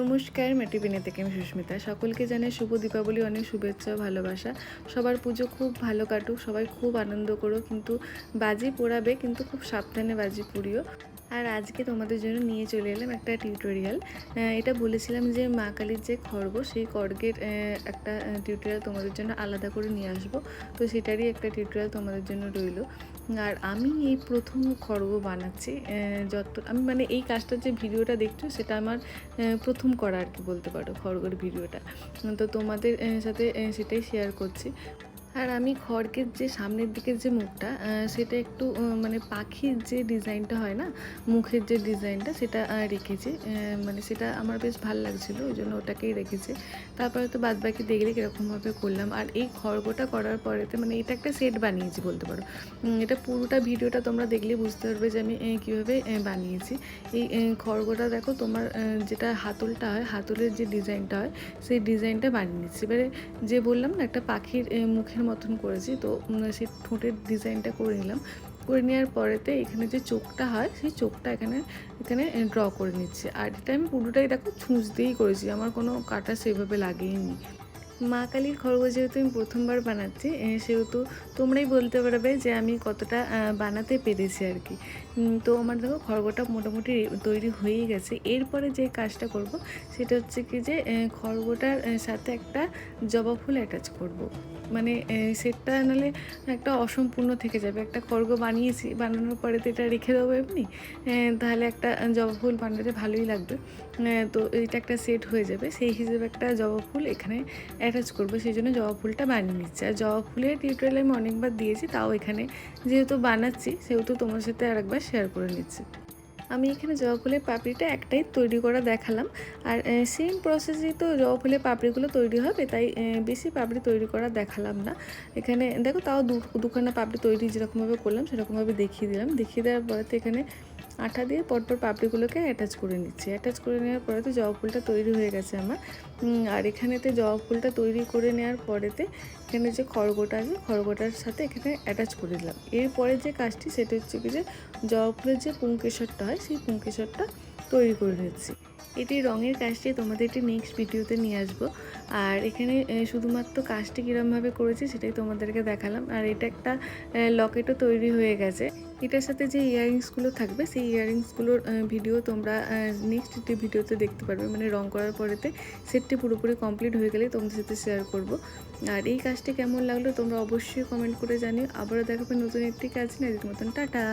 নমস্কার মেটিবিনে থেকে আমি সুস্মিতা। সকলকে জানাই শুভ দীপাবলি, অনেক শুভেচ্ছা, ভালোবাসা। সবার পুজো খুব ভালো কাটুক, সবাই খুব আনন্দ করো কিন্তু বাজি পোড়াবে, কিন্তু খুব সাবধানে বাজি পুড়িও। আর আজকে তোমাদের জন্য নিয়ে চলে এলাম একটা টিউটোরিয়াল এটা বলেছিলাম যে মা কালীর যে খড়গ, সেই খড়গের একটা টিউটোরিয়াল তোমাদের জন্য আলাদা করে নিয়ে আসব। তো সেটারই একটা টিউটোরিয়াল তোমাদের জন্য রইল। আর আমি এই প্রথম খড়গ বানাচ্ছি যত আমি মানে এই কাজটা যে ভিডিওটা দেখছ সেটা আমার প্রথম করা আর কি বলতে পারো খড়গর ভিডিওটা। তো তোমাদের সাথে সেটাই শেয়ার করছি। আর আমি খড়গের যে সামনের দিকের যে মুখটা সেটা একটু মানে পাখির যে ডিজাইনটা হয় না, মুখের যে ডিজাইনটা, সেটা রেখেছি। মানে সেটা আমার বেশ ভালো লাগছিল, ওই জন্য ওটাকেই রেখেছি। তারপরে তো বাদ বাকি দেখলে কীরকমভাবে করলাম। আর এই খড়গটা করার পরেতে মানে এটা একটা সেট বানিয়েছি বলতে পারো। এটা পুরোটা ভিডিওটা তোমরা দেখলে বুঝতে পারবে যে আমি কীভাবে বানিয়েছি। এই খড়গটা দেখো, তোমার যেটা হাতলটা হয়, হাতলের যে ডিজাইনটা হয়, সেই ডিজাইনটা বানিয়ে নিচ্ছি। এবারে যে বললাম না, একটা পাখির মুখের মতন করেছি। তো সেই ঠোঁটের ডিজাইনটা করে নিলাম। করে নেওয়ার পরেতে এখানে যে চোখটা হয়, সেই চোখটা এখানে এখানে ড্র করে নিচ্ছে। আর এটা আমি পুরোটাই দেখো ছুঁচ দিয়েই করেছি। আমার কোনো কাটা সেভাবে লাগেইনি। মা কালীর খড়গ যেহেতু আমি প্রথমবার বানাচ্ছি সেহেতু তোমরাই বলতে পারবে যে আমি কতটা বানাতে পেরেছি আর কি। তো আমার দেখো খড়গটা মোটামুটি তৈরি হয়েই গেছে। এরপরে যে কাজটা করব, সেটা হচ্ছে কি যে খড়গটার সাথে একটা জবা ফুল অ্যাটাচ করব। মানে সেটটা নাহলে একটা অসম্পূর্ণ থেকে যাবে। একটা খড়গ বানিয়েছি, বানানোর পরে তো এটা রেখে দেবো এমনি তাহলে একটা জবা ফুল বানাতে ভালোই লাগবে। তো এটা একটা সেট হয়ে যাবে। সেই হিসেবে একটা জবা ফুল এখানে অ্যাটাচ করব, সেই জন্য জবা ফুলটা বানিয়ে নিচ্ছি। আর জবা ফুলের টিউটোরিয়াল আমি অনেকবার দিয়েছি, তাও এখানে যেহেতু বানাচ্ছি, সেহেতু তোমার সাথে আরেকবার শেয়ার করে নিচ্ছি। আমি এখানে জবা ফুলের পাপড়িটা একটাই তৈরি করা দেখালাম। আর সেম প্রসেসেই তো জবা ফুলের পাপড়িগুলো তৈরি হবে, তাই বেশি পাপড়ি তৈরি করা দেখালাম না। এখানে, দেখো তাও দুখানা পাপড়ি তৈরি যেরকমভাবে করলাম, সেরকমভাবে দেখিয়ে দিলাম। দেখিয়ে দেওয়ার পরে তো এখানে আঠা দিয়ে পরপর পাপড়িগুলোকে অ্যাটাচ করে নিচ্ছি। অ্যাটাচ করে নেওয়ার পরেতে জবা ফুলটা তৈরি হয়ে গেছে আমার। আর এখানেতে জবা ফুলটা তৈরি করে নেওয়ার পরেতে এখানে যে খড়গোটা আছে, খড়গোটার সাথে এখানে অ্যাটাচ করে দিলাম। এরপরে যে কাজটি সেটা হচ্ছে কি যে জবা ফুলের যে পুঙ্কেশ্বরটা হয়, সেই পুঙ্কেশ্বরটা তৈরি করে নিচ্ছি এটি রঙের কাজটি তোমাদের একটি নেক্সট ভিডিওতে নিয়ে আসব। আর এখানে শুধুমাত্র কাজটি কীরমভাবে করেছি সেটাই তোমাদেরকে দেখালাম। আর এটা একটা লকেটও তৈরি হয়ে গেছে। এটার সাথে যে ইয়াররিংসগুলো থাকবে, সেই ইয়াররিংসগুলোর ভিডিও তোমরা নেক্সট একটি ভিডিওতে দেখতে পারবে মানে রং করার পরেতে সেটটি পুরোপুরি কমপ্লিট হয়ে গেলে তোমাদের সাথে শেয়ার করব। আর এই কাজটি কেমন লাগল তোমরা অবশ্যই কমেন্ট করে জানিও। আবারও দেখাবে নতুন একটি কাজ না মতন টাটা।